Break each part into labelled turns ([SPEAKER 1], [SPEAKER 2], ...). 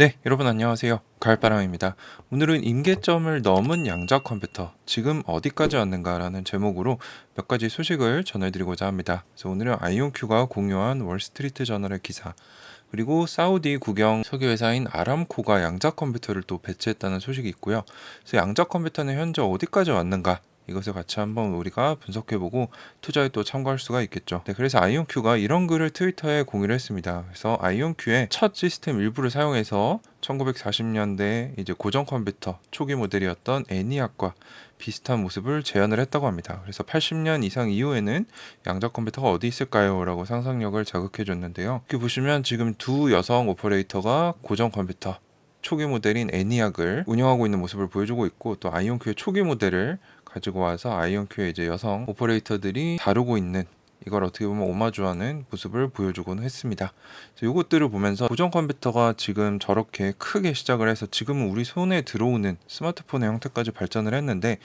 [SPEAKER 1] 네, 여러분 안녕하세요. 가을바람입니다. 오늘은 임계점을 넘은 양자 컴퓨터, 지금 어디까지 왔는가라는 제목으로 몇 가지 소식을 전해드리고자 합니다. 그래서 오늘은 아이온큐가 공유한 월스트리트 저널의 기사, 그리고 사우디 국영 석유회사인 아람코가 양자 컴퓨터를 또 배치했다는 소식이 있고요. 그래서 양자 컴퓨터는 현재 어디까지 왔는가? 이것을 같이 한번 우리가 분석해보고 투자에 또 참고할 수가 있겠죠. 네, 그래서 아이온큐가 이런 글을 트위터에 공유를 했습니다. 그래서 아이온큐의 첫 시스템 일부를 사용해서 1940년대 이제 고전 컴퓨터 초기 모델이었던 애니악과 비슷한 모습을 재현을 했다고 합니다. 그래서 80년 이상 이후에는 양자 컴퓨터가 어디 있을까요? 라고 상상력을 자극해 줬는데요. 여기 보시면 지금 두 여성 오퍼레이터가 고전 컴퓨터 초기 모델인 애니악을 운영하고 있는 모습을 보여주고 있고 또 아이온큐의 초기 모델을 가지고 와서 아이온큐의 이제 여성 오퍼레이터들이 다루고 있는 이걸 어떻게 보면 오마주하는 모습을 보여주곤 했습니다. 이것들을 보면서 고전 컴퓨터가 지금 저렇게 크게 시작을 해서 지금은 우리 손에 들어오는 스마트폰의 형태까지 발전을 했는데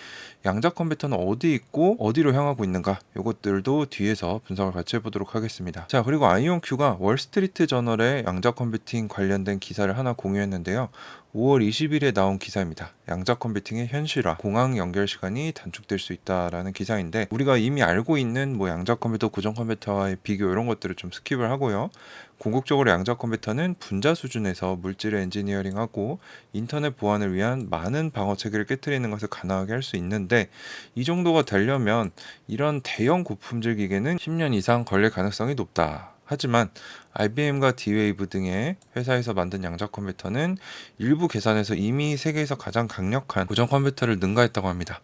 [SPEAKER 1] 양자 컴퓨터는 어디 있고 어디로 향하고 있는가 이것들도 뒤에서 분석을 같이 해보도록 하겠습니다. 자 그리고 아이온큐가 월스트리트 저널에 양자 컴퓨팅 관련된 기사를 하나 공유했는데요. 5월 20일에 나온 기사입니다. 양자 컴퓨팅의 현실화, 공항 연결 시간이 단축될 수 있다라는 기사인데 우리가 이미 알고 있는 뭐 양자 컴퓨터, 고전 컴퓨터와의 비교 이런 것들을 좀 스킵을 하고요. 궁극적으로 양자 컴퓨터는 분자 수준에서 물질을 엔지니어링하고 인터넷 보안을 위한 많은 방어 체계를 깨뜨리는 것을 가능하게 할 수 있는데 이 정도가 되려면 이런 대형 고품질 기계는 10년 이상 걸릴 가능성이 높다. 하지만 IBM과 D-Wave 등의 회사에서 만든 양자 컴퓨터는 일부 계산에서 이미 세계에서 가장 강력한 고전 컴퓨터를 능가했다고 합니다.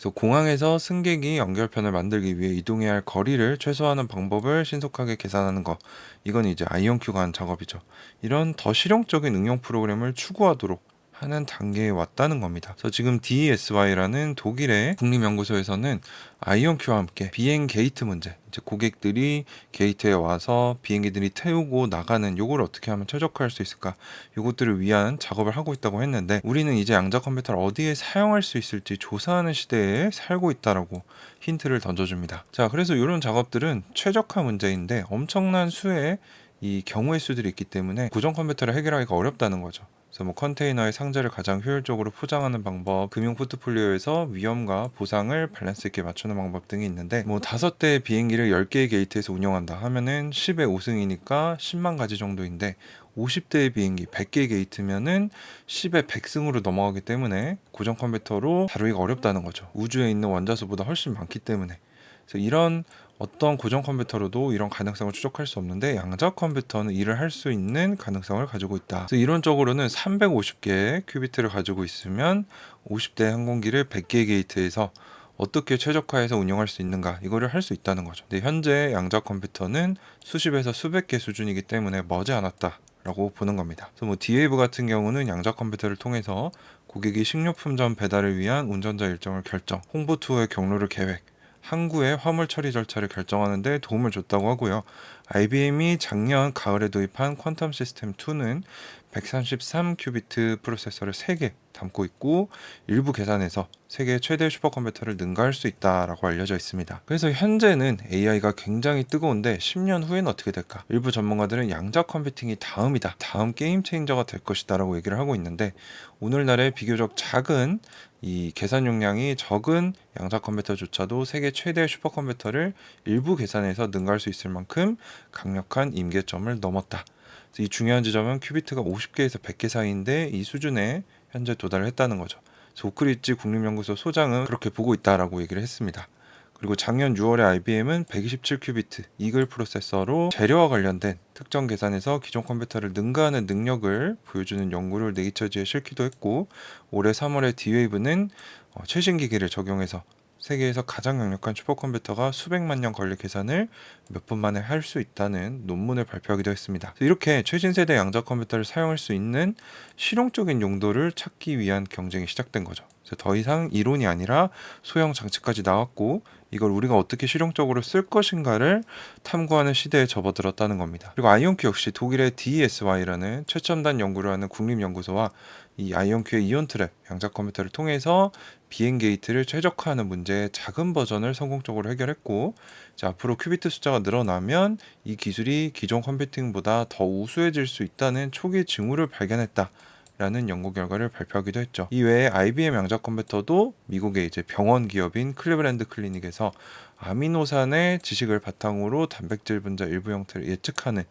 [SPEAKER 1] 그래서 공항에서 승객이 연결편을 만들기 위해 이동해야 할 거리를 최소화하는 방법을 신속하게 계산하는 것. 이건 이제 아이온큐가 한 작업이죠. 이런 더 실용적인 응용 프로그램을 추구하도록 하는 단계에 왔다는 겁니다. 그래서 지금 DSY라는 독일의 국립연구소에서는 아이온큐와 함께 비행 게이트 문제, 이제 고객들이 게이트에 와서 비행기들이 태우고 나가는 요걸 어떻게 하면 최적화할 수 있을까? 요것들을 위한 작업을 하고 있다고 했는데 우리는 이제 양자 컴퓨터를 어디에 사용할 수 있을지 조사하는 시대에 살고 있다라고 힌트를 던져줍니다. 자, 그래서 이런 작업들은 최적화 문제인데 엄청난 수의 이 경우의 수들이 있기 때문에 고정 컴퓨터를 해결하기가 어렵다는 거죠. 그래서 뭐 컨테이너의 상자를 가장 효율적으로 포장하는 방법, 금융 포트폴리오에서 위험과 보상을 밸런스 있게 맞추는 방법 등이 있는데 뭐 다섯 대의 비행기를 10개의 게이트에서 운영한다 하면은 10의 5승이니까 10만 가지 정도인데 50대의 비행기 100개 게이트면은 10의 100승으로 넘어가기 때문에 고정 컴퓨터로 다루기가 어렵다는 거죠. 우주에 있는 원자수보다 훨씬 많기 때문에. 그래서 이런 어떤 고정 컴퓨터로도 이런 가능성을 추적할 수 없는데 양자 컴퓨터는 일을 할수 있는 가능성을 가지고 있다. 그래서 이론적으로는 350개의 큐비트를 가지고 있으면 50대 항공기를 100개의 게이트에서 어떻게 최적화해서 운영할 수 있는가 이거를 할 수 있다는 거죠. 근데 현재 양자 컴퓨터는 수십에서 수백 개 수준이기 때문에 머지 않았다. 라고 보는 겁니다. 그래서 뭐 디웨이브 같은 경우는 양자 컴퓨터를 통해서 고객이 식료품점 배달을 위한 운전자 일정을 결정, 홍보 투어의 경로를 계획, 항구의 화물 처리 절차를 결정하는 데 도움을 줬다고 하고요. IBM이 작년 가을에 도입한 퀀텀 시스템 2는 133 큐비트 프로세서를 3개 담고 있고 일부 계산에서 세계 최대 슈퍼컴퓨터를 능가할 수 있다라고 알려져 있습니다. 그래서 현재는 AI가 굉장히 뜨거운데 10년 후에는 어떻게 될까? 일부 전문가들은 양자 컴퓨팅이 다음이다. 다음 게임 체인저가 될 것이다라고 얘기를 하고 있는데 오늘날의 비교적 작은 이 계산 용량이 적은 양자 컴퓨터조차도 세계 최대 슈퍼컴퓨터를 일부 계산에서 능가할 수 있을 만큼 강력한 임계점을 넘었다. 이 중요한 지점은 큐비트가 50개에서 100개 사이인데 이 수준에 현재 도달을 했다는 거죠. 오크리지 국립연구소 소장은 그렇게 보고 있다라고 얘기를 했습니다. 그리고 작년 6월에 IBM은 127큐비트 이글 프로세서로 재료와 관련된 특정 계산에서 기존 컴퓨터를 능가하는 능력을 보여주는 연구를 네이처지에 실기도 했고 올해 3월에 D-Wave는 어, 최신 기기를 적용해서 세계에서 가장 강력한 슈퍼컴퓨터가 수백만 년 걸릴 계산을 몇 분 만에 할 수 있다는 논문을 발표하기도 했습니다. 이렇게 최신 세대 양자 컴퓨터를 사용할 수 있는 실용적인 용도를 찾기 위한 경쟁이 시작된 거죠. 더 이상 이론이 아니라 소형 장치까지 나왔고 이걸 우리가 어떻게 실용적으로 쓸 것인가를 탐구하는 시대에 접어들었다는 겁니다. 그리고 아이온큐 역시 독일의 DSY라는 최첨단 연구를 하는 국립연구소와 이 아이온큐의 이온 트랩 양자 컴퓨터를 통해서 비행 게이트를 최적화하는 문제의 작은 버전을 성공적으로 해결했고 이제 앞으로 큐비트 숫자가 늘어나면 이 기술이 기존 컴퓨팅보다 더 우수해질 수 있다는 초기 징후를 발견했다. 라는 연구 결과를 발표하기도 했죠. 이외에 IBM 양자 컴퓨터도 미국의 이제 병원 기업인 클리브랜드 클리닉에서 아미노산의 지식을 바탕으로 단백질 분자 일부 형태를 예측하는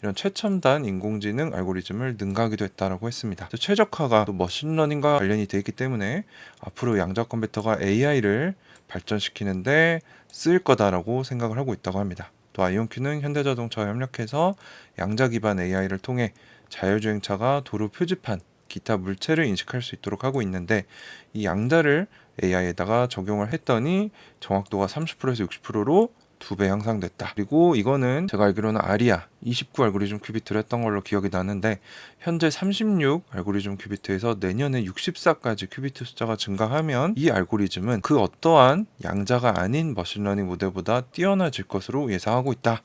[SPEAKER 1] 이런 최첨단 인공지능 알고리즘을 능가하기도 했다라고 했습니다. 또 최적화가 또 머신러닝과 관련이 되어 있기 때문에 앞으로 양자 컴퓨터가 AI를 발전시키는데 쓰일 거다라고 생각을 하고 있다고 합니다. 또 아이온큐는 현대자동차와 협력해서 양자 기반 AI를 통해 자율주행차가 도로 표지판, 기타 물체를 인식할 수 있도록 하고 있는데 이 양자를 AI에다가 적용을 했더니 정확도가 30%에서 60%로 두 배 향상됐다. 그리고 이거는 제가 알기로는 아리아 29 알고리즘 큐비트를 했던 걸로 기억이 나는데 현재 36 알고리즘 큐비트에서 내년에 64까지 큐비트 숫자가 증가하면 이 알고리즘은 그 어떠한 양자가 아닌 머신러닝 모델보다 뛰어나질 것으로 예상하고 있다.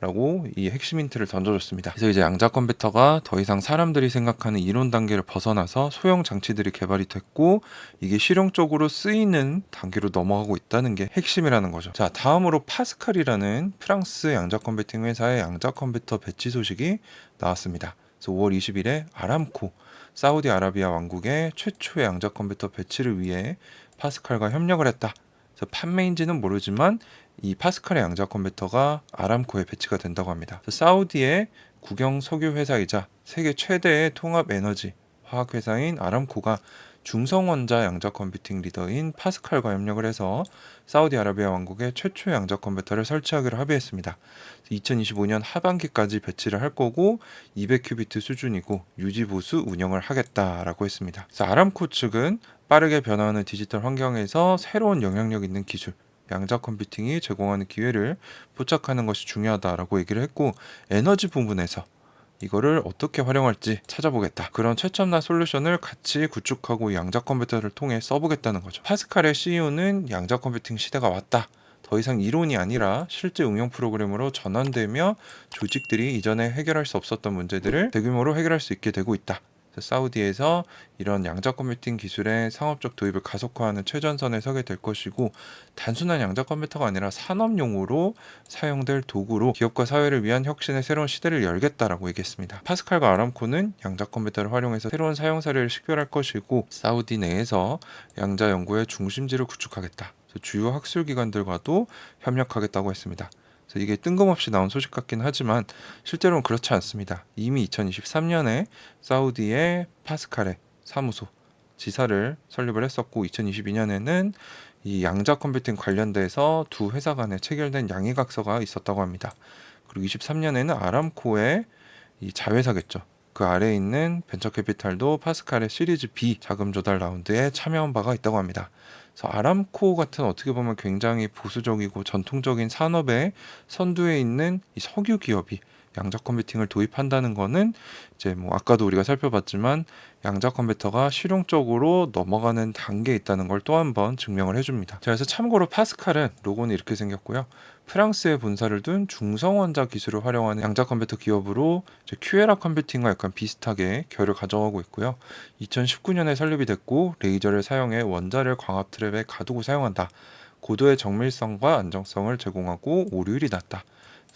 [SPEAKER 1] 라고 이 핵심 힌트를 던져줬습니다. 그래서 이제 양자 컴퓨터가 더 이상 사람들이 생각하는 이론 단계를 벗어나서 소형 장치들이 개발이 됐고 이게 실용적으로 쓰이는 단계로 넘어가고 있다는 게 핵심이라는 거죠. 자, 다음으로 파스칼이라는 프랑스 양자 컴퓨팅 회사의 양자 컴퓨터 배치 소식이 나왔습니다. 그래서 5월 20일에 아람코 사우디아라비아 왕국의 최초의 양자 컴퓨터 배치를 위해 파스칼과 협력을 했다. 판매인지는 모르지만 이 파스칼의 양자 컴퓨터가 아람코에 배치가 된다고 합니다. 사우디의 국영 석유 회사이자 세계 최대의 통합 에너지 화학 회사인 아람코가 중성원자 양자 컴퓨팅 리더인 파스칼과 협력을 해서 사우디아라비아 왕국의 최초의 양자 컴퓨터를 설치하기로 합의했습니다. 2025년 하반기까지 배치를 할 거고 200큐비트 수준이고 유지 보수 운영을 하겠다라고 했습니다. 아람코 측은 빠르게 변화하는 디지털 환경에서 새로운 영향력 있는 기술 양자 컴퓨팅이 제공하는 기회를 포착하는 것이 중요하다라고 얘기를 했고 에너지 부분에서 이거를 어떻게 활용할지 찾아보겠다. 그런 최첨단 솔루션을 같이 구축하고 양자 컴퓨터를 통해 써보겠다는 거죠. 파스칼의 CEO는 양자 컴퓨팅 시대가 왔다. 더 이상 이론이 아니라 실제 응용 프로그램으로 전환되며 조직들이 이전에 해결할 수 없었던 문제들을 대규모로 해결할 수 있게 되고 있다. 사우디에서 이런 양자 컴퓨팅 기술의 상업적 도입을 가속화하는 최전선에 서게 될 것이고 단순한 양자 컴퓨터가 아니라 산업용으로 사용될 도구로 기업과 사회를 위한 혁신의 새로운 시대를 열겠다라고 얘기했습니다. 파스칼과 아람코는 양자 컴퓨터를 활용해서 새로운 사용 사례를 식별할 것이고 사우디 내에서 양자 연구의 중심지를 구축하겠다. 주요 학술 기관들과도 협력하겠다고 했습니다. 그래서 이게 뜬금없이 나온 소식 같긴 하지만 실제로는 그렇지 않습니다. 이미 2023년에 사우디의 파스칼의 사무소 지사를 설립을 했었고 2022년에는 이 양자 컴퓨팅 관련돼서 두 회사 간에 체결된 양해각서가 있었다고 합니다. 그리고 23년에는 아람코의 이 자회사겠죠. 그 아래에 있는 벤처캐피탈도 파스칼의 시리즈 B 자금 조달 라운드에 참여한 바가 있다고 합니다. 그래서 아람코 같은 어떻게 보면 굉장히 보수적이고 전통적인 산업의 선두에 있는 이 석유 기업이 양자 컴퓨팅을 도입한다는 거는 이제 뭐 아까도 우리가 살펴봤지만 양자 컴퓨터가 실용적으로 넘어가는 단계에 있다는 걸 또 한 번 증명을 해줍니다. 자, 그래서 참고로 파스칼은 로고는 이렇게 생겼고요. 프랑스에 본사를 둔 중성원자 기술을 활용하는 양자 컴퓨터 기업으로 큐에라 컴퓨팅과 약간 비슷하게 결을 가져가고 있고요. 2019년에 설립이 됐고 레이저를 사용해 원자를 광합 트랩에 가두고 사용한다. 고도의 정밀성과 안정성을 제공하고 오류율이 낮다.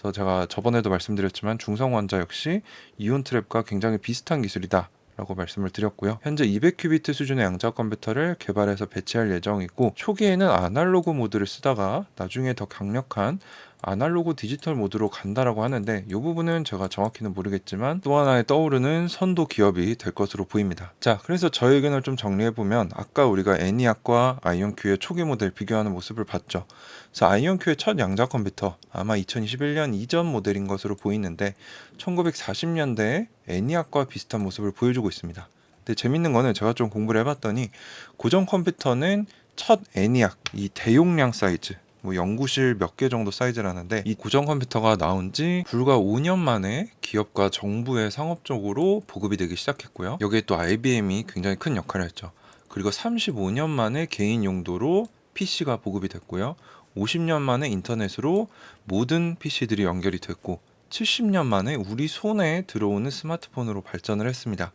[SPEAKER 1] 그래서 제가 저번에도 말씀드렸지만 중성 원자 역시 이온 트랩과 굉장히 비슷한 기술이다. 라고 말씀을 드렸고요. 현재 200큐비트 수준의 양자 컴퓨터를 개발해서 배치할 예정이고 초기에는 아날로그 모드를 쓰다가 나중에 더 강력한 아날로그 디지털 모드로 간다라고 하는데 이 부분은 제가 정확히는 모르겠지만 또 하나의 떠오르는 선도 기업이 될 것으로 보입니다. 자, 그래서 저의 의견을 좀 정리해 보면 아까 우리가 애니악과 아이온큐의 초기 모델 비교하는 모습을 봤죠. 그래서 아이온큐의 첫 양자 컴퓨터 아마 2021년 이전 모델인 것으로 보이는데 1940년대에 애니악과 비슷한 모습을 보여주고 있습니다. 근데 재밌는 거는 제가 좀 공부를 해봤더니 고전 컴퓨터는 첫 애니악 이 대용량 사이즈 뭐 연구실 몇 개 정도 사이즈라는데 이 고전 컴퓨터가 나온 지 불과 5년 만에 기업과 정부의 상업적으로 보급이 되기 시작했고요. 여기에 또 IBM이 굉장히 큰 역할을 했죠. 그리고 35년 만에 개인 용도로 PC가 보급이 됐고요. 50년 만에 인터넷으로 모든 PC들이 연결이 됐고 70년 만에 우리 손에 들어오는 스마트폰으로 발전을 했습니다.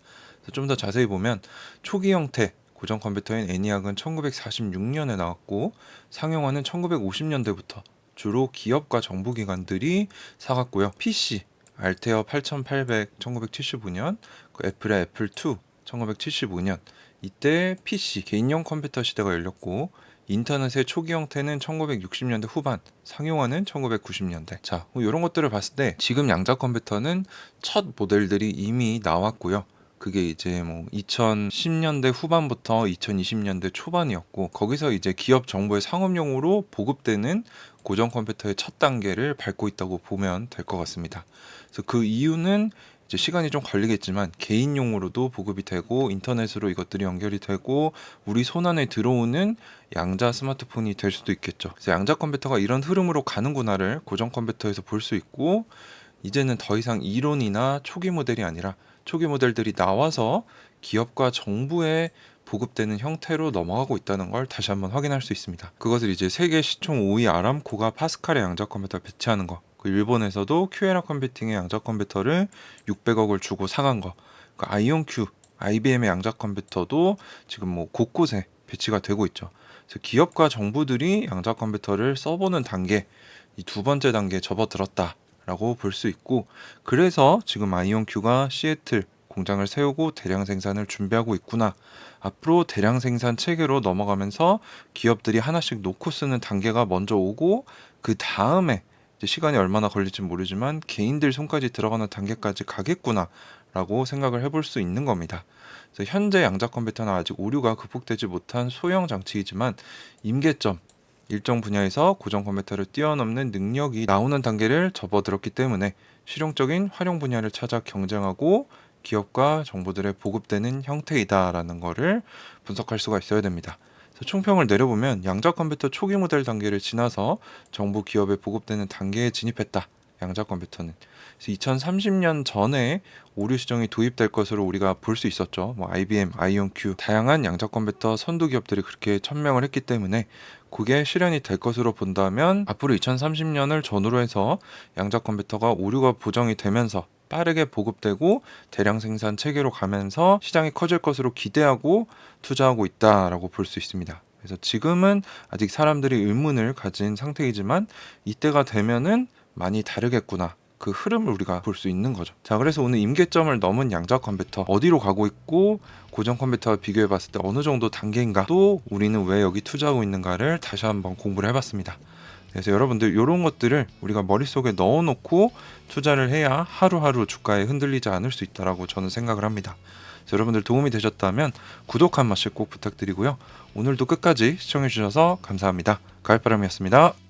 [SPEAKER 1] 좀 더 자세히 보면 초기 형태 고전 컴퓨터인 애니악은 1946년에 나왔고 상용화는 1950년대부터 주로 기업과 정부기관들이 사갔고요. PC 알테어 8800 1975년, 그 애플의 애플 2 1975년 이때 PC 개인용 컴퓨터 시대가 열렸고 인터넷의 초기 형태는 1960년대 후반, 상용화는 1990년대. 자, 이런 것들을 봤을 때 지금 양자 컴퓨터는 첫 모델들이 이미 나왔고요. 그게 이제 뭐 2010년대 후반부터 2020년대 초반이었고 거기서 이제 기업 정보의 상업용으로 보급되는 고전 컴퓨터의 첫 단계를 밟고 있다고 보면 될 것 같습니다. 그래서 그 이유는 이제 시간이 좀 걸리겠지만 개인용으로도 보급이 되고 인터넷으로 이것들이 연결이 되고 우리 손 안에 들어오는 양자 스마트폰이 될 수도 있겠죠. 그래서 양자 컴퓨터가 이런 흐름으로 가는구나를 고전 컴퓨터에서 볼 수 있고 이제는 더 이상 이론이나 초기 모델이 아니라 초기 모델들이 나와서 기업과 정부에 보급되는 형태로 넘어가고 있다는 걸 다시 한번 확인할 수 있습니다. 그것을 이제 세계 시총 5위 아람코가 파스칼의 양자 컴퓨터 배치하는 거. 그 일본에서도 큐에라 컴퓨팅의 양자 컴퓨터를 600억을 주고 사간 거. 그 아이온 큐, IBM의 양자 컴퓨터도 지금 뭐 곳곳에 배치가 되고 있죠. 그래서 기업과 정부들이 양자 컴퓨터를 써보는 단계, 이 두 번째 단계에 접어들었다 라고 볼 수 있고, 그래서 지금 아이온 큐가 시애틀 공장을 세우고 대량 생산을 준비하고 있구나. 앞으로 대량 생산 체계로 넘어가면서 기업들이 하나씩 놓고 쓰는 단계가 먼저 오고 그 다음에 시간이 얼마나 걸릴지 모르지만 개인들 손까지 들어가는 단계까지 가겠구나라고 생각을 해볼 수 있는 겁니다. 그래서 현재 양자 컴퓨터는 아직 오류가 극복되지 못한 소형 장치이지만 임계점 일정 분야에서 고전 컴퓨터를 뛰어넘는 능력이 나오는 단계를 접어들었기 때문에 실용적인 활용 분야를 찾아 경쟁하고 기업과 정보들의 보급되는 형태이다라는 것을 분석할 수가 있어야 됩니다. 총평을 내려보면 양자 컴퓨터 초기 모델 단계를 지나서 정부 기업에 보급되는 단계에 진입했다. 양자 컴퓨터는 그래서 2030년 전에 오류 수정이 도입될 것으로 우리가 볼 수 있었죠. 뭐 IBM, 아이온큐 다양한 양자 컴퓨터 선두 기업들이 그렇게 천명을 했기 때문에 그게 실현이 될 것으로 본다면 앞으로 2030년을 전후로 해서 양자 컴퓨터가 오류가 보정이 되면서 빠르게 보급되고 대량 생산 체계로 가면서 시장이 커질 것으로 기대하고 투자하고 있다라고 볼 수 있습니다. 그래서 지금은 아직 사람들이 의문을 가진 상태이지만 이때가 되면은 많이 다르겠구나. 그 흐름을 우리가 볼 수 있는 거죠. 자, 그래서 오늘 임계점을 넘은 양자 컴퓨터 어디로 가고 있고 고전 컴퓨터와 비교해 봤을 때 어느 정도 단계인가 또 우리는 왜 여기 투자하고 있는가를 다시 한번 공부를 해 봤습니다. 그래서 여러분들 이런 것들을 우리가 머릿속에 넣어놓고 투자를 해야 하루하루 주가에 흔들리지 않을 수 있다라고 저는 생각을 합니다. 여러분들 도움이 되셨다면 구독 한 번씩 꼭 부탁드리고요. 오늘도 끝까지 시청해 주셔서 감사합니다. 가을바람이었습니다.